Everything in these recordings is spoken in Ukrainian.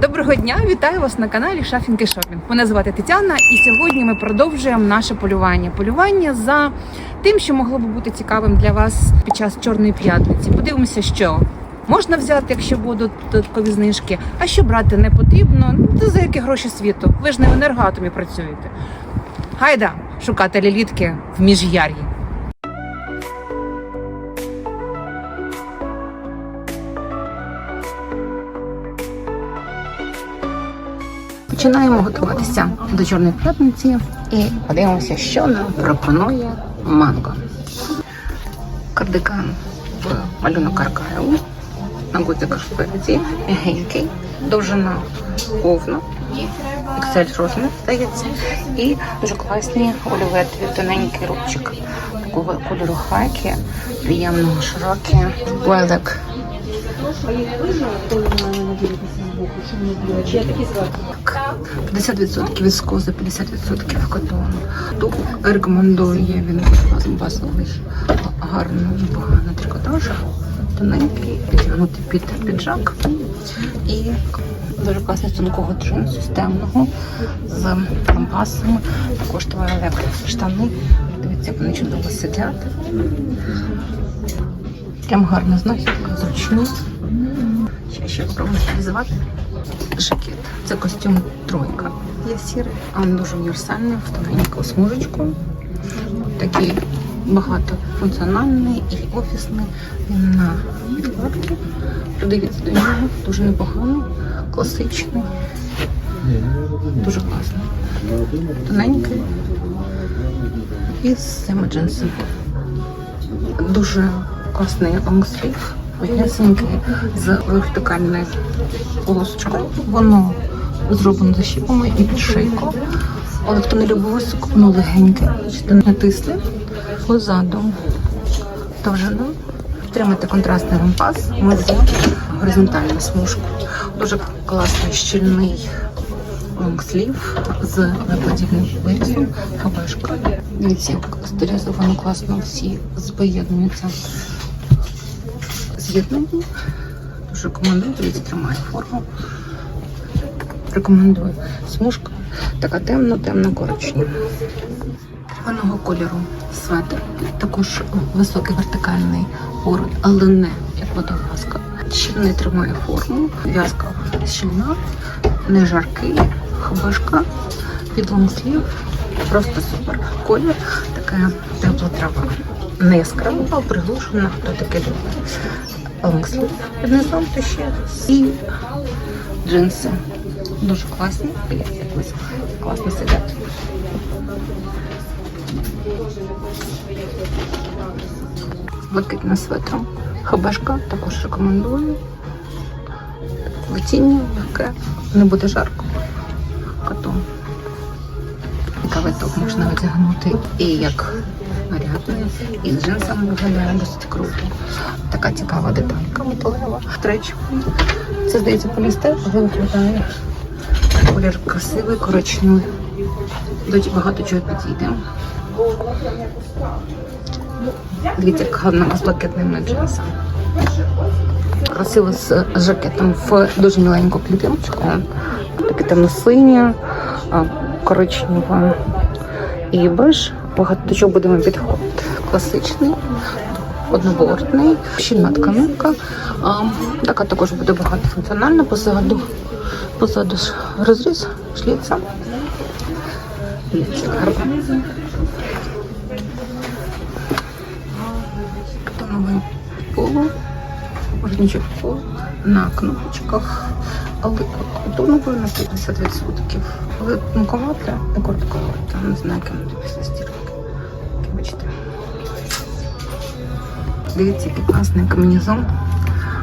Доброго дня, вітаю вас на каналі Шафінки Шопінг. Мене звати Тетяна, і сьогодні ми продовжуємо наше полювання. Полювання за тим, що могло би бути цікавим для вас під час чорної п'ятниці. Подивимося, що можна взяти, якщо будуть додаткові знижки, а що брати не потрібно. Ну за які гроші світу? Ви ж не в енергоатомі працюєте. Гайда шукати лілітки в міжяр'ї. Починаємо готуватися до Чорної п'ятниці і подивимося, що нам пропонує манго. Кардиган в малюнок аркаєву на гудзиках спереді, м'ягенький, довжина повна, XL розмір, здається, і дуже класні оліветові тоненький рубчик такого кольору хакі, приємного широкий, велик. Так, 50% віскози, 50% котону. Тут рекомендую я він базовий, гарно, непогано трикотаж, тоненький, підтягнутий під піджак і дуже класний тонкого джинсу, темного, з лампасами. Також туалет штани. Дивіться, вони чудово сидять. Прям гарна знахідка, зручні. Ще ще попробую реалізувати. Жакет. Це костюм тройка. Є сірий, а він дуже універсальний, в тоненьку смужечку. Такий багатофункціональний і офісний. Він на підкладці. Придивіться до нього, дуже непоганий, класичний. Дуже класний. Тоненький. І з цими джинсами. Дуже класний лонгслів. Ясенький з вертикальною полосочкою. Воно зроблено защіпами і під шийку. Але хто не любив високо, воно легеньке. Бачите, натисли позаду довжину. Підтримати контрастний лампас. Ми з горизонтальну смужку. Дуже класний щільний лонгслів з подібним вирізом. Хабешка. Дивіться, як стилізовано класно всі збоєднуються з'єднані. Рекомендую, дивіться, тримає форму. Рекомендую. Смужка така темно-темно коричнева. Червоного кольору светр. Також високий вертикальний пород, але не як водолазка. Щільний тримає форму. В'язка щільна, не жаркий, хабашка, під лонгслів. Просто супер. Колір така тепла трава. Не яскрава, а приглушена, хто таке. Лонгслів під низом то ще. І джинси. Дуже класні. Дивіться, як високо. Класно сидять. Блакитне светро. Хабешка також рекомендую. Витіння, легке, не буде жарко. Котом. Кавиток можна одягнути і як нарядний, і з джинсами виглядає досить круто. Така цікава деталька металева. Стречка. Це здається полістер, але виглядає. Колір красивий, коричневий. Дуже багато чого підійде. Дивіться, як гарно з блакитними джинсами. Красиво з жакетом в дуже міленьку клітиночку. Таке темно-синє, а, коричневе і беж. Багато до чого будемо підходити. Класичний, однобортний, щільна тканинка. Така також буде багатофункціональна позаду. Позаду розріз шліця. Тоновий полу на кнопочках, але тоновий на 50%. Але тонковате, не коротковате, не знаю, після Дивіться, який класний комбінезон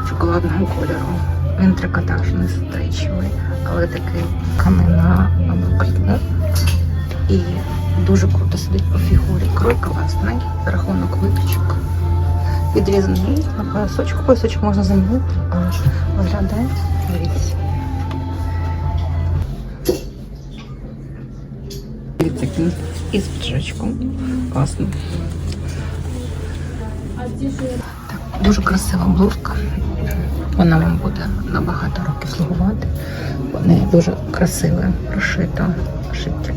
шоколадного кольору. Він трикотажний, стрейчевий, але такий або кріпне. І дуже круто сидить по фігурі. Крой класний, рахунок виточок. Відрізаний на поясочок. Поясочок можна замінити, а виглядає, дивіться. Дивіться, із піджачком. Класно. Так, дуже красива блузка. Вона вам буде на багато років слугувати. Вони дуже красиве, прошито шиття.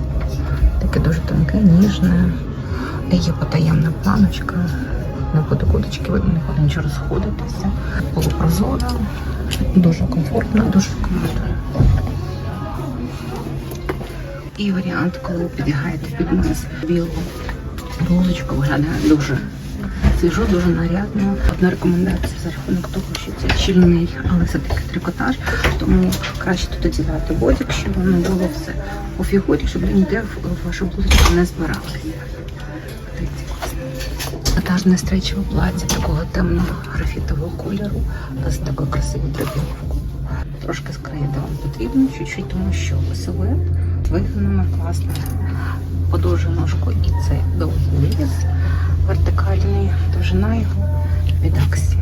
Таке дуже тонке, ніжне. Є потаємна планочка. Не буде кудочки, видно, не буде нічого розходитися. Полупрозора. Дуже комфортно, дуже рекомендую. І варіант, коли підлягаєте під низ білу блузочку, виглядає дуже свіжо, дуже нарядно. Одна рекомендація за рахунок того, що це щільний, але все-таки трикотаж, тому краще тут одягати бодік, щоб воно було все у фігурі, щоб ніде в вашу блузочку не збиралося. Трикотажне стрейчеве плаття такого темного графітового кольору з такою красивою драпіровкою. Трошки скроїти вам потрібно чуть-чуть, тому що силует вигнано класно. Подовжу ножку і це довгий виріз вертикальний, довжина його від аксі.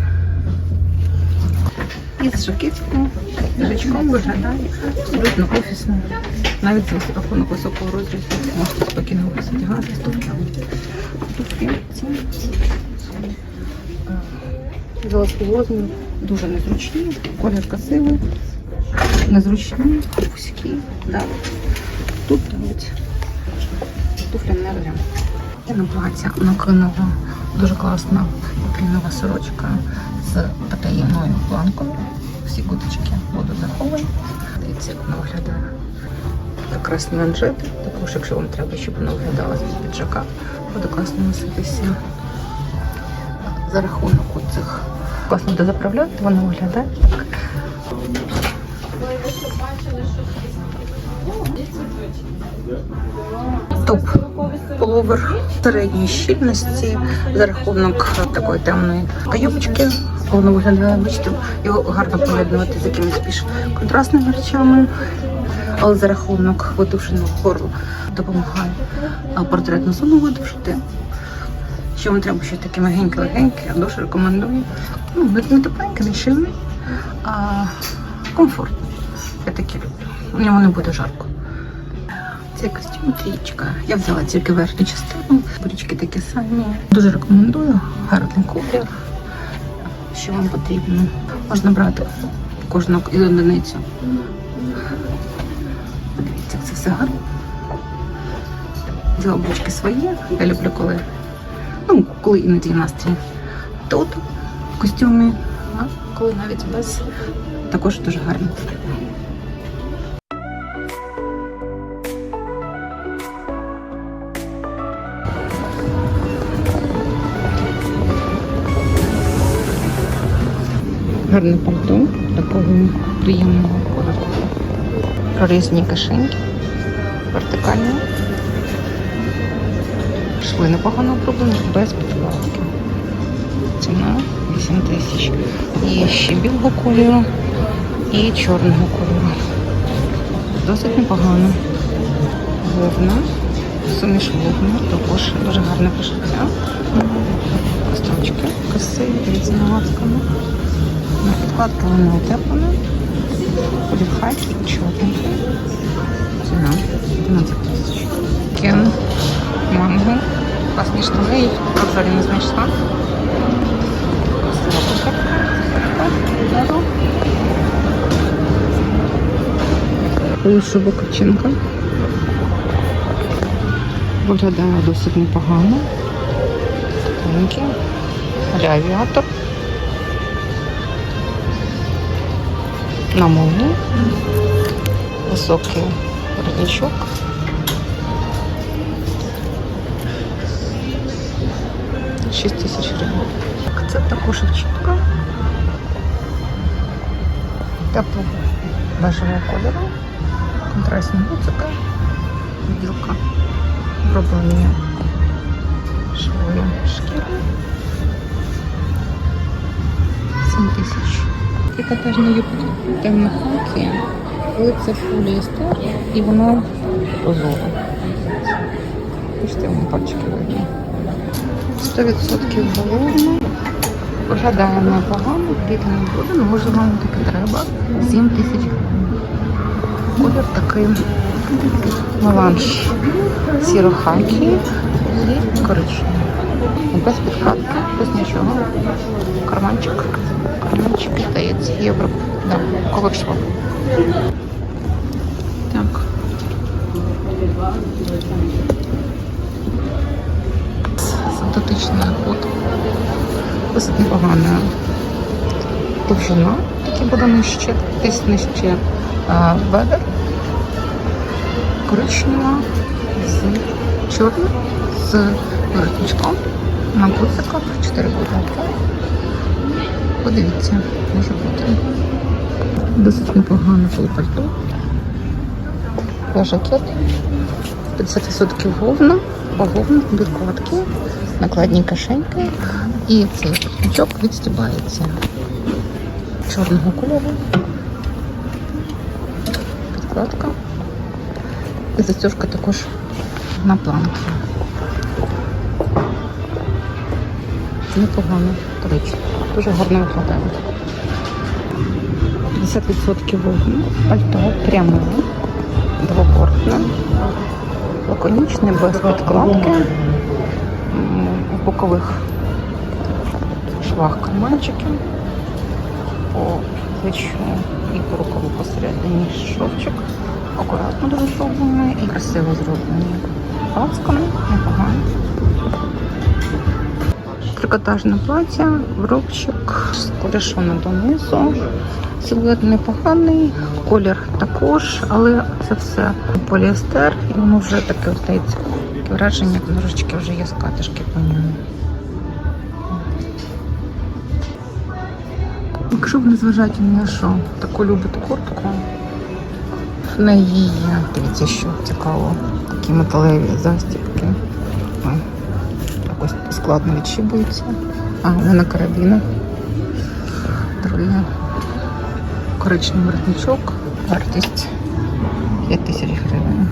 І з жакетком, з жачком виглядає абсолютно офісно. Навіть за рахунок високого розрізу можете спокійно з. Туфлі ці е, золотий дуже незручні, колір красивий, незручні, вузькі. Да. Тут навіть туфля не варіант. На плаття накинула дуже класна клінова сорочка з потаємною планкою. Всі куточки будуть заховані. Дивіться, як вона виглядає. Прекрасні манжети. Також, якщо вам треба, щоб вона виглядала з піджака, буде класно носитися. За рахунок цих класно буде заправляти, вона виглядає так. Топ половер середньої щільності за рахунок такої темної кайопочки. Воно виглядає, бачите, його гарно поєднувати з якимись більш контрастними речами, але за рахунок видовженого горла допомагає портретну зону видовжити. Що вам треба щось таке легеньке-легеньке, я дуже рекомендую. Ну, не тепленьке, не щільне, а комфортно. Я таке люблю. У ньому не буде жарко. Це костюм трічка. Я взяла тільки верхню частину. Брючки такі самі. Дуже рекомендую. Гарний колір. Що вам потрібно? Можна брати кожну одиницю. Подивіться, як це все гарно. Взяла брючки свої. Я люблю, коли, ну, коли іноді настрій тут в костюмі, а коли навіть без, також дуже гарно. Гарне пальто такого приємного кольору. Прорізні кишеньки. Вертикальні. Шви непогано оброблені, без підкладки. Ціна 8 тисяч. Є ще білого кольору і чорного кольору. Досить непогано. Вовна. Суміш вовна. Також дуже гарне пошиття. Строчки красиві, дивіться на утеплені. Колір хакі і. Ціна 11 тисяч. Кен, манго. Класні штани, їх взагалі не знайшла. Красива кушетка. Плюшова качинка. Виглядає досить непогано. Тоненький. Аля авіатор. На молнии. Високий воротничок. Шість тисяч гривень. Так, Це також чітко. Теплого бежевого кольору. Контрастні гуцика. Відділка. Роблені швою шкіри. 7 тисяч. Трикотажна юбка темна хакі, але це поліестер і воно. Бачите, воно пальчики видно. 100% головно. Виглядає непогано, піти не буде, але може вам таки треба. 7 тисяч. Колір такий меланж сіро-хакі і коричневий. Без підкладки, без нічого. Карманчик. Карманчик здається, євро. Да, ковик шваб. Так. Синтетичний ход. Досить непогана довжина, такі буде нижче, десь нижче бедер. Коричнева з чорним, з воротничком на гудзиках, 4 гудзика. Подивіться, може бути. Досить непогане полупальто. Жакет. 50% вовна, бавовна, підкладки, накладні кишеньки. І цей воротничок відстібається. Чорного кольору. Підкладка. І застежка також на планки. Непогано, до речі. Дуже гарно виглядає. 50% вогню, пальто пряме, двобортне, лаконічне, без підкладки, в бокових швах карманчики, по плечу і по рукаву посередині шовчик. Акуратно дуже і красиво зроблений. Ласками, непогано. Трикотажне плаття, вробчик, скорішено донизу. Силует непоганий, колір також, але це все поліестер, і воно вже таке здається. Враження, як ножички вже є скатишки по ньому. Якщо ви не зважаєте на що, таку любите куртку, неї є, дивіться, що цікаво, такі металеві застібки. Якось складно відшибуються. А, вони на карабінах. Друге. Коричневий воротничок. Вартість 5 тисяч гривень.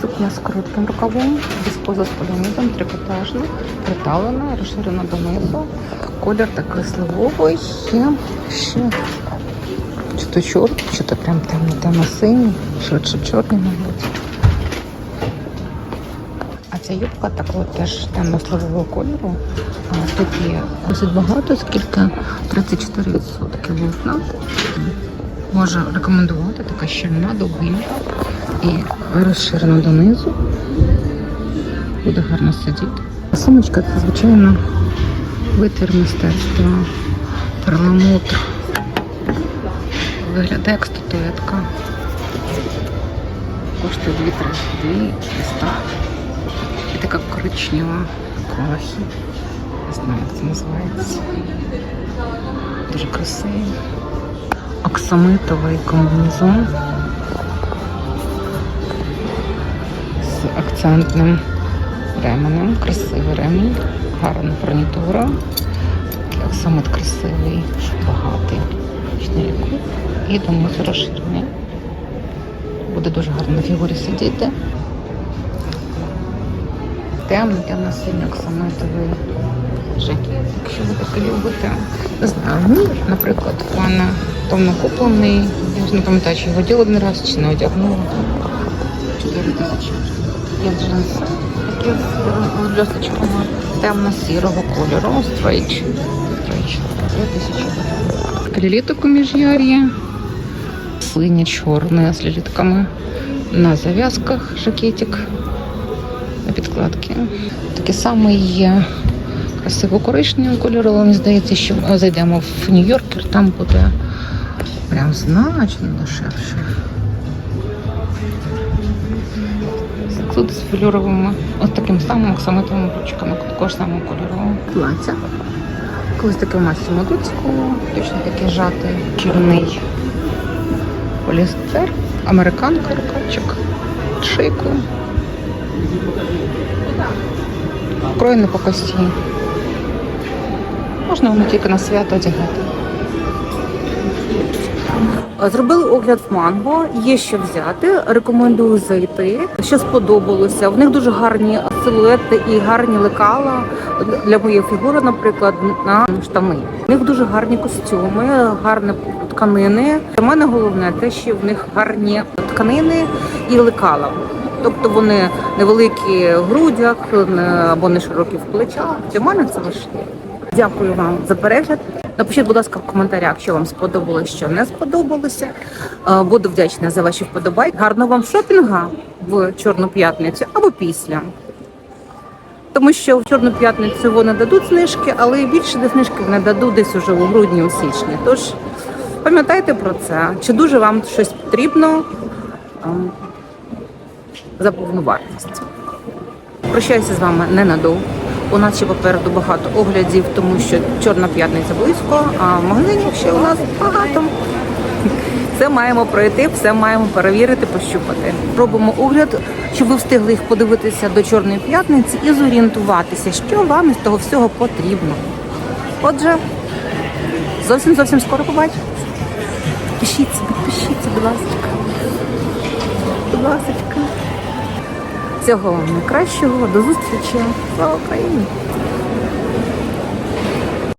Сукня з коротким рукавом, віскоза з поліамідом, трикотажна, приталена, розширена донизу. Колір такий сливовий. Ще чи то чорний, чи то прям темно темно синій, швидше чорний, мабуть. Ця юбка такого теж темно-сливового кольору. Тут є досить багато, скільки 34% вовна. Можу рекомендувати, така щільна, довгенька і розширена донизу. Буде гарно сидіти. Сумочка це, звичайно, витвір мистецтва, перламутр. Виглядає як статуетка. Коштує 2 2 300. І така коричнева колахі. Не знаю, як це називається. Дуже красивий. Оксамитовий комбінезон з акцентним ременем. Красивий ремень, гарна фурнітура. Такий Оксамит красивий, багатий. І донизу розширений. Буде дуже гарно на фігурі сидіти темний, темно синьо оксамитовий жакет. Якщо ви таке любите, не знаю, ну, наприклад, мене давно куплений. Я вже не пам'ятаю, чи його одягла один раз, чи не одягнула. 4 тисячі. Є джинси, такі з бльосточками темно-сірого кольору, стрейч. Стрейч. 3 тисячі. Ліліток у міжяр'ї. Синє, чорне з лілітками. На зав'язках жакетик підкладки. Таке саме є красиво коричневого кольору, але мені здається, що ми зайдемо в Нью-Йоркер, там буде прям значно дешевше. Тут з фільоровими, от таким самим оксамитовими ручками, також самого кольорового. Плаття. Колись таке в масі Мадуцьку, точно таке жатий, чорний поліестер, американка рукавчик, шийку. Кроєне по кості. Можна воно тільки на свято одягати. Зробили огляд в манго, є що взяти. Рекомендую зайти. Що сподобалося. В них дуже гарні силуети і гарні лекала для моєї фігури, наприклад, на штани. В них дуже гарні костюми, гарні тканини. Для мене головне те, що в них гарні тканини і лекала. Тобто вони невеликі в грудях або не широкі в плечах. Для мене це важливо. Дякую вам за перегляд. Напишіть, будь ласка, в коментарях, що вам сподобалось, що не сподобалося. Е, Буду вдячна за ваші вподобайки. Гарного вам шопінга в Чорну п'ятницю або після. Тому що в Чорну п'ятницю вони дадуть знижки, але більше де знижки не дадуть десь уже у грудні, у січні. Тож пам'ятайте про це. Чи дуже вам щось потрібно ем, за повну вартість. Прощаюся з вами ненадовго. У нас ще попереду багато оглядів, тому що Чорна п'ятниця близько, а магазинів ще у нас багато. Все маємо пройти, все маємо перевірити, пощупати. Робимо огляд, щоб ви встигли їх подивитися до Чорної п'ятниці і зорієнтуватися, що вам із того всього потрібно. Отже, зовсім зовсім скоро побачимось. Підпишіться, підпишіться, будь ласка. Будь ласка. Всього вам найкращого, до зустрічі. Слава Україні!